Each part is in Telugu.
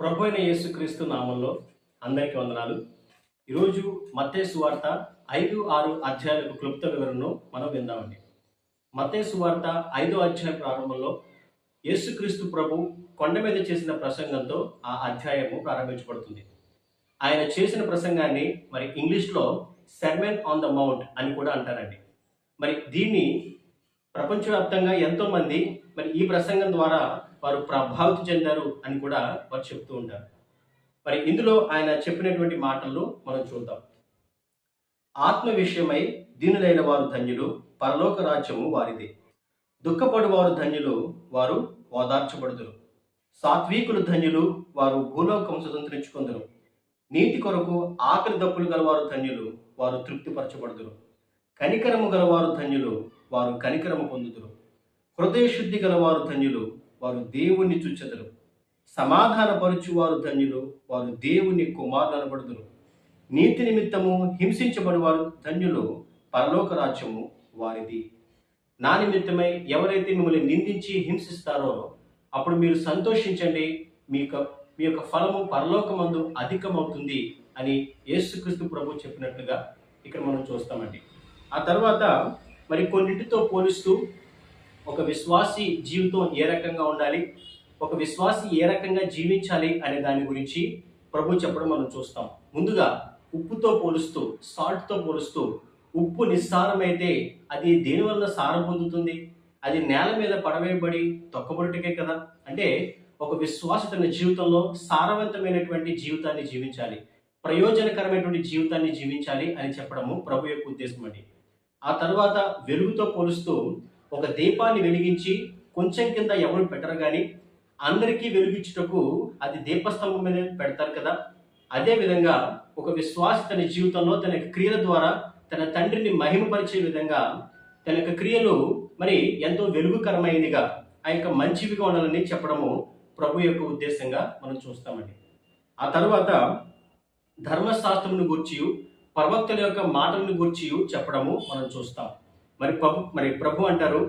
ప్రభు అయిన యేసుక్రీస్తు నామంలో అందరికీ వందనాలు. ఈరోజు మత్తేసు వార్త ఐదు ఆరు అధ్యాయులకు క్లుప్త వివరణను మనం విందామండి. మత్తేసు వార్త ఐదో అధ్యాయ ప్రారంభంలో యేసుక్రీస్తు ప్రభు కొండ మీద చేసిన ప్రసంగంతో ఆ అధ్యాయము ప్రారంభించబడుతుంది. ఆయన చేసిన ప్రసంగాన్ని మరి ఇంగ్లీష్లో సెర్మెన్ ఆన్ ద మౌంట్ అని కూడా అంటారండి. మరి దీన్ని ప్రపంచవ్యాప్తంగా ఎంతోమంది మరి ఈ ప్రసంగం ద్వారా వారు ప్రభావితం చెందారు అని కూడా వారు చెప్తూ ఉంటారు. మరి ఇందులో ఆయన చెప్పినటువంటి మాటలు మనం చూద్దాం. ఆత్మ విషయమై దీనులైన వారు ధన్యులు పరలోక రాజ్యము వారిది. దుఃఖపడు వారు ధన్యులు వారు ఓదార్చబడుదురు. సాత్వికులు ధన్యులు వారు భూలోకం స్వతంత్రించుకుందరు. నీతి కొరకు ఆకలి దప్పులు గలవారు ధన్యులు వారు తృప్తిపరచబడుదురు. కనికరము గలవారు ధన్యులు వారు కనికరము పొందుదురు. హృదయ శుద్ధి గలవారు ధన్యులు వారు దేవుణ్ణి చుచ్చెదరు సమాధానపరుచువారు ధన్యులు వారు దేవుని కుమారులు అనబడుదురు నీతి నిమిత్తము హింసించబడి వారు ధన్యులు పరలోక రాజ్యము వారిది. నా నిమిత్తమై ఎవరైతే మిమ్మల్ని నిందించి హింసిస్తారో అప్పుడు మీరు సంతోషించండి. మీ యొక్క మీ యొక్క ఫలము పరలోకమందు అధికమవుతుంది అని యేసుక్రీస్తు ప్రభు చెప్పినట్లుగా ఇక్కడ మనం చూస్తామండి. ఆ తర్వాత మరి కొన్నింటితో పోలిస్తూ ఒక విశ్వాసి జీవితం ఏ రకంగా ఉండాలి? ఒక విశ్వాసి ఏ రకంగా జీవించాలి అనే దాని గురించి ప్రభు చెప్పడం మనం చూస్తాం. ముందుగా ఉప్పుతో పోలుస్తూ సాల్ట్తో పోలుస్తూ ఉప్పు నిస్సారమైతే అది దేనివల్ల సారం పొందుతుంది? అది నేల మీద పడవేయబడి తొక్కబడుటకే కదా? అంటే ఒక విశ్వాస తన జీవితంలో సారవంతమైనటువంటి జీవితాన్ని జీవించాలి. ప్రయోజనకరమైనటువంటి జీవితాన్ని జీవించాలి అని చెప్పడము ప్రభు యొక్క ఉద్దేశం అండి. ఆ తర్వాత వెలుగుతో పోలుస్తూ ఒక దీపాన్ని వెలిగించి కొంచెం కింద ఎవరు పెట్టరు కానీ అందరికీ వెలిగించుటకు అది దీపస్తంభం మీద పెడతారు కదా. అదే విధంగా ఒక విశ్వాసి తన జీవితంలో తన యొక్క క్రియల ద్వారా తన తండ్రిని మహిమపరిచే విధంగా తన యొక్క క్రియలు మరి ఎంతో వెలుగుకరమైనదిగా ఆ యొక్క మంచివిగా ఉండాలని చెప్పడము ప్రభు యొక్క ఉద్దేశంగా మనం చూస్తామండి. ఆ తర్వాత ధర్మశాస్త్రమును గూర్చి ప్రవక్తల యొక్క మాటలను గూర్చి చెప్పడము మనం చూస్తాం. మరి ప్రభు మరి ప్రభు అంటారు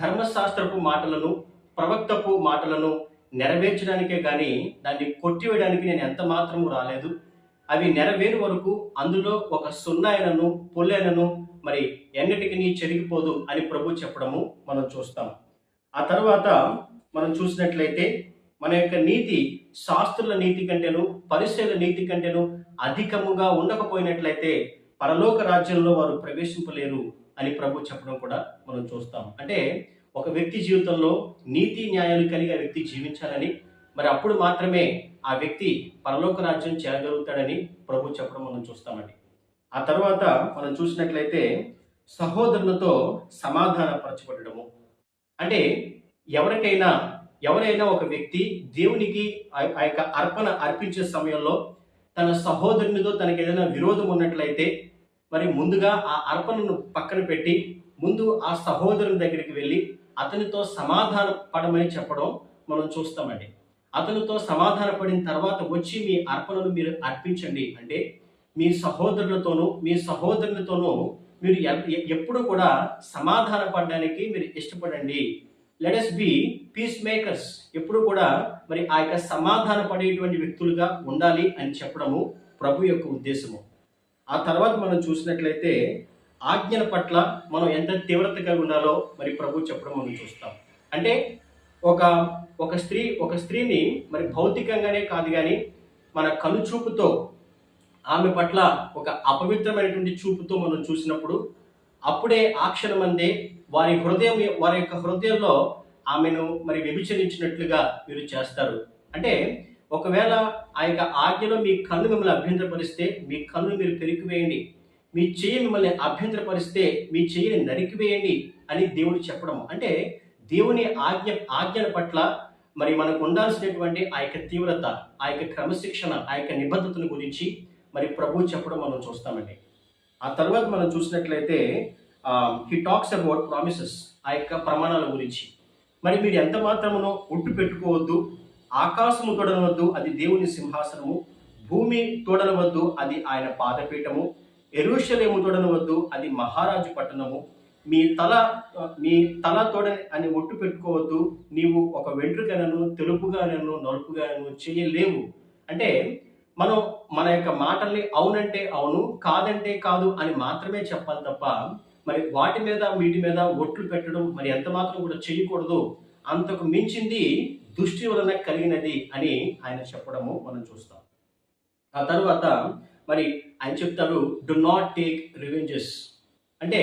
ధర్మశాస్త్రపు మాటలను ప్రవక్తపు మాటలను నెరవేర్చడానికే కానీ దాన్ని కొట్టివేయడానికి నేను ఎంత మాత్రము రాలేదు. అవి నెరవేరు వరకు అందులో ఒక సున్నాయనను పొల్లైనను మరి ఎన్నటికి నీ చెరిగిపోదు అని ప్రభు చెప్పడము మనం చూస్తాం. ఆ తర్వాత మనం చూసినట్లయితే మన యొక్క నీతి శాస్త్రుల నీతి కంటేను పరిశీల నీతి కంటేను అధికముగా ఉండకపోయినట్లయితే పరలోక రాజ్యంలో వారు ప్రవేశింపలేరు. అని ప్రభు చెప్పడం కూడా మనం చూస్తాం. అంటే ఒక వ్యక్తి జీవితంలో నీతి న్యాయాలు కలిగి ఆ వ్యక్తి జీవించాలని మరి అప్పుడు మాత్రమే ఆ వ్యక్తి పరలోక రాజ్యం చేరగలుగుతాడని ప్రభు చెప్పడం మనం చూస్తామండి. ఆ తర్వాత మనం చూసినట్లయితే సహోదరులతో సమాధానపరచబడము అంటే ఎవరికైనా ఎవరైనా ఒక వ్యక్తి దేవునికి ఆ- ఆ యొక్క అర్పణ అర్పించే సమయంలో తన సహోదరునితో తనకి ఏదైనా విరోధం ఉన్నట్లయితే మరి ముందుగా ఆ అర్పణను పక్కన పెట్టి ముందు ఆ సహోదరుని దగ్గరికి వెళ్ళి అతనితో సమాధాన పడమని చెప్పడం మనం చూస్తామండి. అతనితో సమాధాన పడిన తర్వాత వచ్చి మీ అర్పణను మీరు అర్పించండి. అంటే మీ సహోదరులతోనూ మీ సహోదరులతోనూ మీరు ఎప్పుడు కూడా సమాధాన పడడానికి మీరు ఇష్టపడండి. Let us be peace makers ఎప్పుడు కూడా మరి ఆ యొక్క సమాధాన పడేటువంటి వ్యక్తులుగా ఉండాలి అని చెప్పడము ప్రభు యొక్క ఉద్దేశము. ఆ తర్వాత మనం చూసినట్లయితే ఆజ్ఞల పట్ల మనం ఎంత తీవ్రత కలిగి ఉండాలో మరి ప్రభు చెప్పడం మనం చూస్తాం. అంటే ఒక ఒక స్త్రీ ఒక స్త్రీని మరి భౌతికంగానే కాదు కానీ మన కనుచూపుతో ఆమె పట్ల ఒక అపవిత్రమైనటువంటి చూపుతో మనం చూసినప్పుడు అప్పుడే ఆ క్షణమందే వారి హృదయం వారి యొక్క హృదయంలో ఆమెను మరి వ్యభిచరించినట్లుగా మీరు చేస్తారు. అంటే ఒకవేళ ఆ యొక్క ఆజ్ఞలో మీ కన్ను మిమ్మల్ని అభ్యంతరపరిస్తే మీ కన్ను మీరు పెరికివేయండి మీ చెయ్యి మిమ్మల్ని అభ్యంతరపరిస్తే మీ చెయ్యిని నరికివేయండి అని దేవుడు చెప్పడం అంటే దేవుని ఆజ్ఞ ఆజ్ఞల పట్ల మరి మనకు ఉండాల్సినటువంటి ఆ యొక్క తీవ్రత ఆ యొక్క క్రమశిక్షణ ఆ యొక్క నిబద్ధతను గురించి మరి ప్రభు చెప్పడం మనం చూస్తామండి. ఆ తర్వాత మనం చూసినట్లయితే హీ టాక్స్ అబౌట్ ప్రామిసెస్ ఆ యొక్క ప్రమాణాల గురించి. మరి మీరు ఎంత మాత్రమునో ఉట్టు పెట్టుకోవద్దు ఆకాశము తోడనవద్దు అది దేవుని సింహాసనము. భూమి తోడనవద్దు అది ఆయన పాదపీఠము. ఎరుషలేము తోడనవద్దు అది మహారాజు పట్టణము. మీ తల మీ తల తోడ అని ఒట్టు పెట్టుకోవద్దు. నీవు ఒక వెంట్రుకనను తెలుపుగానను నలుపుగానను చేయలేవు. అంటే మనం మన యొక్క మాటల్ని అవునంటే అవును కాదంటే కాదు అని మాత్రమే చెప్పాలి తప్ప మరి వాటి మీద వీటి మీద ఒట్లు పెట్టడం మరి ఎంత మాత్రం కూడా చేయకూడదు. అంతకు మించింది దృష్టి వలన కలిగినది అని ఆయన చెప్పడము మనం చూస్తాం. ఆ తర్వాత మరి ఆయన చెప్తారు డు నాట్ టేక్ రివెంజెస్ అంటే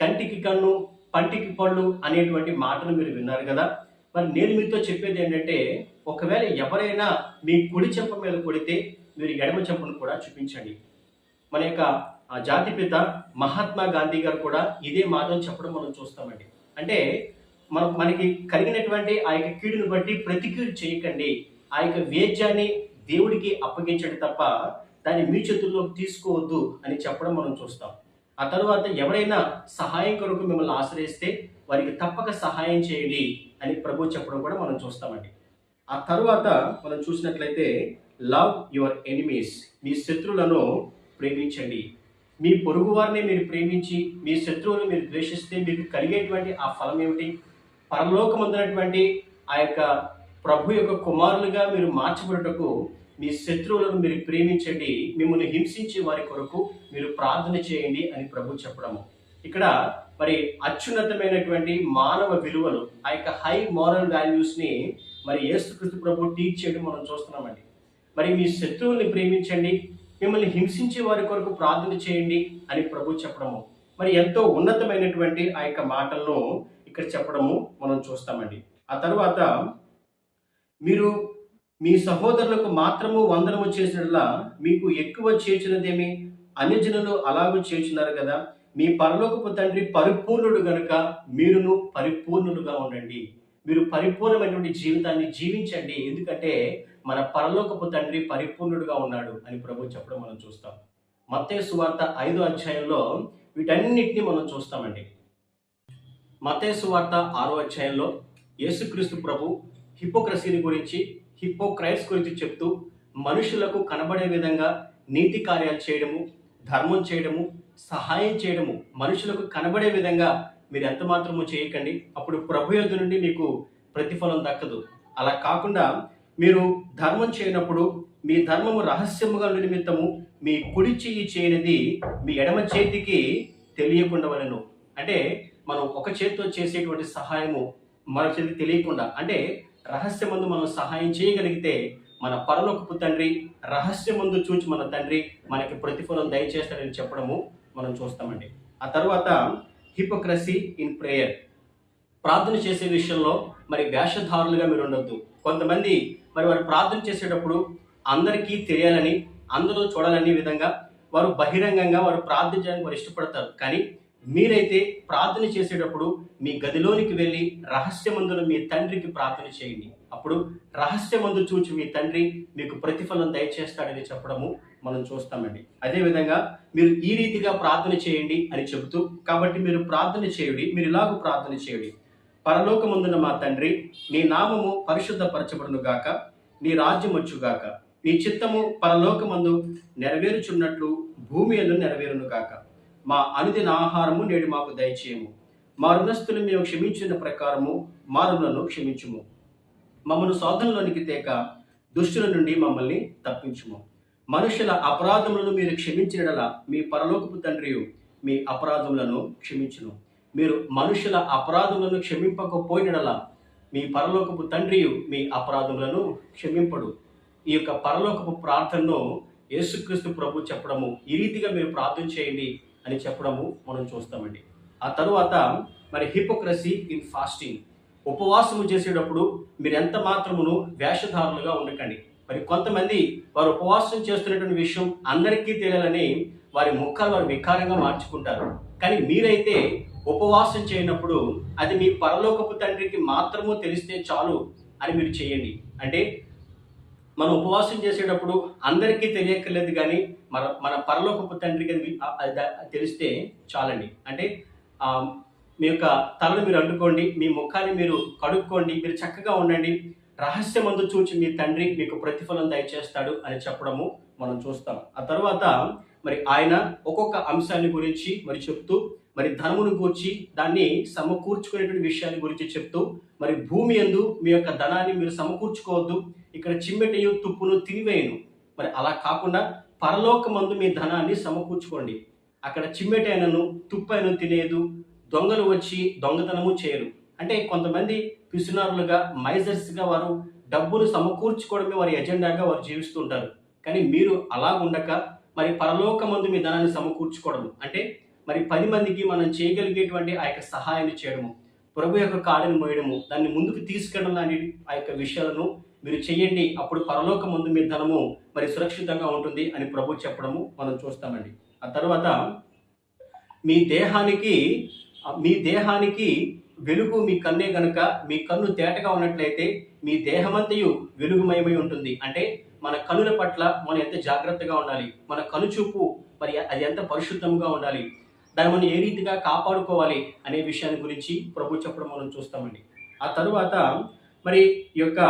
కంటికి కన్ను పంటికి పళ్ళు అనేటువంటి మాటలు మీరు విన్నారు కదా? మరి నేను మీతో చెప్పేది ఏంటంటే ఒకవేళ ఎవరైనా మీ కుడి చెంప మీద కొడితే మీరు ఎడమ చెంపను కూడా చూపించండి. మన యొక్క జాతిపిత మహాత్మా గాంధీ గారు కూడా ఇదే మాటను చెప్పడం మనం చూస్తామండి. అంటే మన మనకి కలిగినటువంటి ఆ యొక్క కీడును బట్టి ప్రతికీడు చేయకండి. ఆ యొక్క వేద్యాన్ని దేవుడికి అప్పగించండి తప్ప దాన్ని మీ చేతుల్లోకి తీసుకోవద్దు అని చెప్పడం మనం చూస్తాం. ఆ తర్వాత ఎవరైనా సహాయం కొరకు మిమ్మల్ని ఆశ్రయిస్తే వారికి తప్పక సహాయం చేయండి అని ప్రభు చెప్పడం కూడా మనం చూస్తామండి. ఆ తర్వాత మనం చూసినట్లయితే లవ్ యువర్ ఎనిమీస్ మీ శత్రువులను ప్రేమించండి. మీ పొరుగు వారిని మీరు ప్రేమించి మీ శత్రువులను మీరు ద్వేషిస్తే మీకు కలిగేటువంటి ఆ ఫలం ఏమిటి? పరలోకమందునటువంటి ఆ యొక్క ప్రభు యొక్క కుమారులుగా మీరు మార్చబడటకు మీ శత్రువులను మీరు ప్రేమించండి. మిమ్మల్ని హింసించే వారి కొరకు మీరు ప్రార్థన చేయండి అని ప్రభు చెప్పడము. ఇక్కడ మరి అత్యున్నతమైనటువంటి మానవ విలువలు ఆ యొక్క హై మారల్ వాల్యూస్ని మరి యేసుక్రీస్తు ప్రభు టీచ్ చేయడం మనం చూస్తున్నామండి. మరి మీ శత్రువుల్ని ప్రేమించండి మిమ్మల్ని హింసించే వారి కొరకు ప్రార్థన చేయండి అని ప్రభు చెప్పడము. మరి ఎంతో ఉన్నతమైనటువంటి ఆ యొక్క మాటలను ఇక్కడ చెప్పడము మనం చూస్తామండి. ఆ తర్వాత మీరు మీ సహోదరులకు మాత్రము వందనము చేసినట్లా మీకు ఎక్కువ చేర్చినదేమి అన్యజనులు అలాగూ చేర్చున్నారు కదా. మీ పరలోకపు తండ్రి పరిపూర్ణుడు గనుక మీరును పరిపూర్ణులుగా ఉండండి. మీరు పరిపూర్ణమైనటువంటి జీవితాన్ని జీవించండి. ఎందుకంటే మన పరలోకపు తండ్రి పరిపూర్ణుడుగా ఉన్నాడు అని ప్రభు చెప్పడం మనం చూస్తాం. మత్తే సువార్త ఐదో అధ్యాయంలో వీటన్నిటిని మనం చూస్తామండి. మతేసు వార్త ఆరో అధ్యాయంలో యేసుక్రీస్తు ప్రభు హిపోక్రసీని గురించి హిపోక్రైట్స్ గురించి చెప్తూ మనుషులకు కనబడే విధంగా నీతి కార్యాలు చేయడము ధర్మం చేయడము సహాయం చేయడము మనుషులకు కనబడే విధంగా మీరు ఎంత మాత్రము చేయకండి. అప్పుడు ప్రభు యొద్ద నుండి మీకు ప్రతిఫలం దక్కదు. అలా కాకుండా మీరు ధర్మం చేయనప్పుడు మీ ధర్మము రహస్యముగా నిమిత్తము మీ కుడి చెయ్యి చేయనిది మీ ఎడమ చేతికి తెలియకుండా వలెను. అంటే మనం ఒక చేతితో చేసేటువంటి సహాయము మన చేతికి తెలియకుండా అంటే రహస్యమందు మనం సహాయం చేయగలిగితే మన పరలోకపు తండ్రి రహస్యమందు చూచి మన తండ్రి మనకి ప్రతిఫలం దయచేస్తాడని చెప్పడము మనం చూస్తామండి. ఆ తర్వాత హిపోక్రసీ ఇన్ ప్రేయర్. ప్రార్థన చేసే విషయంలో మరి వేషధారులుగా మీరు ఉండొద్దు. కొంతమంది మరి వారు ప్రార్థన చేసేటప్పుడు అందరికీ తెలియాలని అందరూ చూడాలనే విధంగా వారు బహిరంగంగా వారు ప్రార్థించడానికి వారు ఇష్టపడతారు. కానీ మీరైతే ప్రార్థన చేసేటప్పుడు మీ గదిలోనికి వెళ్ళి రహస్యమందులు మీ తండ్రికి ప్రార్థన చేయండి. అప్పుడు రహస్యమందు చూచి మీ తండ్రి మీకు ప్రతిఫలం దయచేస్తాడని చెప్పడము మనం చూస్తామండి. అదేవిధంగా మీరు ఈ రీతిగా ప్రార్థన చేయండి అని చెబుతూ కాబట్టి మీరు ప్రార్థన చేయుడి మీరు ఇలాగ ప్రార్థన చేయుడి. పరలోకమందున మా తండ్రి నీ నామము పరిశుద్ధపరచబడును గాక నీ రాజ్యం వచ్చుగాక నీ చిత్తము పరలోకమందు నెరవేరుచున్నట్లు భూమి ఎందు నెరవేరును గాక. మా అనుదిన ఆహారము నేడు మాకు దయచేయము. మా రుణస్థులు మేము క్షమించిన ప్రకారము మా రుణను క్షమించుము. మమ్మల్ని శోధనలోనికి తేక దుష్టుల నుండి మమ్మల్ని తప్పించుము. మనుషుల అపరాధములను మీరు క్షమించినడలా మీ పరలోకపు తండ్రియు మీ అపరాధములను క్షమించును. మీరు మనుషుల అపరాధములను క్షమింపకపోయినడల మీ పరలోకపు తండ్రియు మీ అపరాధములను క్షమింపడు. ఈ యొక్క పరలోకపు ప్రార్థనను యేసుక్రీస్తు ప్రభు చెప్పడము ఈ రీతిగా మీరు ప్రార్థన చేయండి. అని చెప్పడము మనం చూస్తామండి. ఆ తరువాత మరి హిపోక్రసీ ఇన్ ఫాస్టింగ్. ఉపవాసము చేసేటప్పుడు మీరు ఎంత మాత్రమును వేషధారులుగా ఉండకండి. మరి కొంతమంది వారు ఉపవాసం చేస్తున్నటువంటి విషయం అందరికీ తెలియాలని వారి ముఖాలు వారు వికారంగా మార్చుకుంటారు. కానీ మీరైతే ఉపవాసం చేయనప్పుడు అది మీ పరలోకపు తండ్రికి మాత్రము తెలిస్తే చాలు అని మీరు చేయండి. అంటే మనం ఉపవాసం చేసేటప్పుడు అందరికీ తెలియక్కర్లేదు కానీ మన మన పరలోకపు తండ్రికి అది అది తెలిస్తే చాలండి. అంటే మీ యొక్క తలను మీరు అడ్డుకోండి మీ ముఖాన్ని మీరు కడుక్కోండి మీరు చక్కగా ఉండండి. రహస్యమందు చూచి మీ తండ్రి మీకు ప్రతిఫలం దయచేస్తాడు అని చెప్పడము మనం చూస్తాం. ఆ తర్వాత మరి ఆయన ఒక్కొక్క అంశాన్ని గురించి మరి చెప్తూ మరి ధనమును గూర్చి దాన్ని సమకూర్చుకునేటువంటి విషయాన్ని గురించి చెప్తూ మరి భూమి ఎందు మీ యొక్క ధనాన్ని మీరు సమకూర్చుకోవద్దు. ఇక్కడ చిమ్మెటయు తుప్పును తినివేయను. మరి అలా కాకుండా పరలోకమందు మీ ధనాన్ని సమకూర్చుకోండి. అక్కడ చిమ్మెటైనను తుప్పైన తినేదు దొంగలు వచ్చి దొంగతనము చేయరు. అంటే కొంతమంది పిసునారులుగా మైజర్స్గా వారు డబ్బును సమకూర్చుకోవడమే వారి ఎజెండాగా వారు జీవిస్తుంటారు కానీ మీరు అలా ఉండక మరి పరలోకమందు మీ ధనాన్ని సమకూర్చుకోవడము. అంటే మరి పది మందికి మనం చేయగలిగేటువంటి ఆ యొక్క సహాయాన్ని చేయడము. ప్రభు యొక్క కాడని మోయడము. దాన్ని ముందుకు తీసుకెళ్ళడం లాంటి ఆ యొక్క విషయాలను మీరు చేయండి అప్పుడు పరలోక ముందు మీ ధనము మరి సురక్షితంగా ఉంటుంది అని ప్రభు చెప్పడము మనం చూస్తామండి. ఆ తర్వాత మీ దేహానికి మీ దేహానికి వెలుగు మీ కన్నే గనుక మీ కన్ను తేటగా ఉన్నట్లయితే మీ దేహమంతయు వెలుగుమయమై ఉంటుంది. అంటే మన కనుల పట్ల మనం ఎంత జాగ్రత్తగా ఉండాలి? మన కనుచూపు మరి అది ఎంత పరిశుద్ధంగా ఉండాలి? దాన్ని మనం ఏ రీతిగా కాపాడుకోవాలి అనే విషయాన్ని గురించి ప్రభు చెప్పడం మనం చూస్తామండి. ఆ తరువాత మరి ఈ యొక్క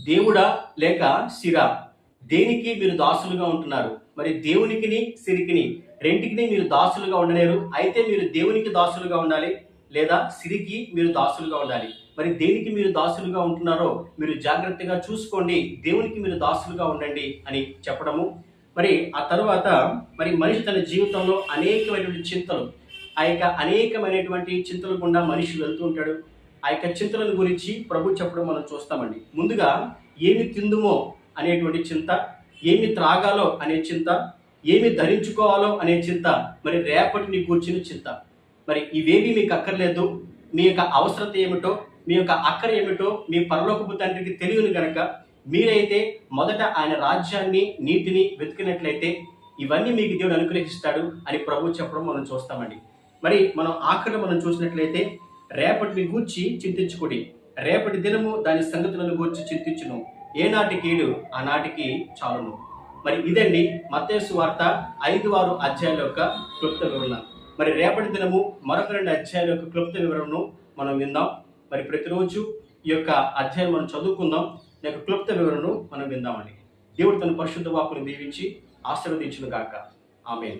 దేవుడా లేక సిర? దేనికి మీరు దాసులుగా ఉంటున్నారు? మరి దేవునికిని సిరికిని రెంటికిని మీరు దాసులుగా ఉండలేరు. అయితే మీరు దేవునికి దాసులుగా ఉండాలి లేదా సిరికి మీరు దాసులుగా ఉండాలి? మరి దేనికి మీరు దాసులుగా ఉంటున్నారో మీరు జాగ్రత్తగా చూసుకోండి. దేవునికి మీరు దాసులుగా ఉండండి అని చెప్పడము. మరి ఆ తరువాత మరి మనిషి తన జీవితంలో అనేకమైనటువంటి చింతలు ఆ యొక్క అనేకమైనటువంటి చింతలు గుండా మనిషి వెళ్తూ ఉంటాడు. ఆ యొక్క చింతలను గురించి ప్రభు చెప్పడం మనం చూస్తామండి. ముందుగా ఏమి తిందుమో అనేటువంటి చింత ఏమి త్రాగాలో అనే చింత ఏమి ధరించుకోవాలో అనే చింత మరి రేపటిని కూర్చుని చింత. మరి ఇవేవి మీకు అక్కర్లేదు మీ యొక్క అవసరత ఏమిటో మీ యొక్క అక్కర ఏమిటో మీ పరలోకపు తండ్రికి తెలియను గనక మీరైతే మొదట ఆయన రాజ్యాన్ని నీతిని వెతికినట్లయితే ఇవన్నీ మీకు దేవుడు అనుగ్రహిస్తాడు అని ప్రభు చెప్పడం మనం చూస్తామండి. మరి మనం ఆఖరి మనం చూసినట్లయితే రేపటిని గూర్చి చింతించుకుడి. రేపటి దినము దాని సంగతులను గూర్చి చింతించును. ఏనాటి కీడు ఆనాటికి చాలును. మరి ఇదండి మతేసు వార్త ఐదు ఆరు అధ్యాయుల యొక్క క్లుప్త వివరణ. మరి రేపటి దినము మరొక రెండు అధ్యాయుల యొక్క క్లుప్త వివరణను మనం విందాం. మరి ప్రతిరోజు ఈ యొక్క అధ్యాయం మనం చదువుకుందాం. ఈ యొక్క క్లుప్త వివరణను మనం విందామండి. దేవుడు తన పరిశుద్ధ వాకును దీవించి ఆశీర్వదించును గాక ఆమె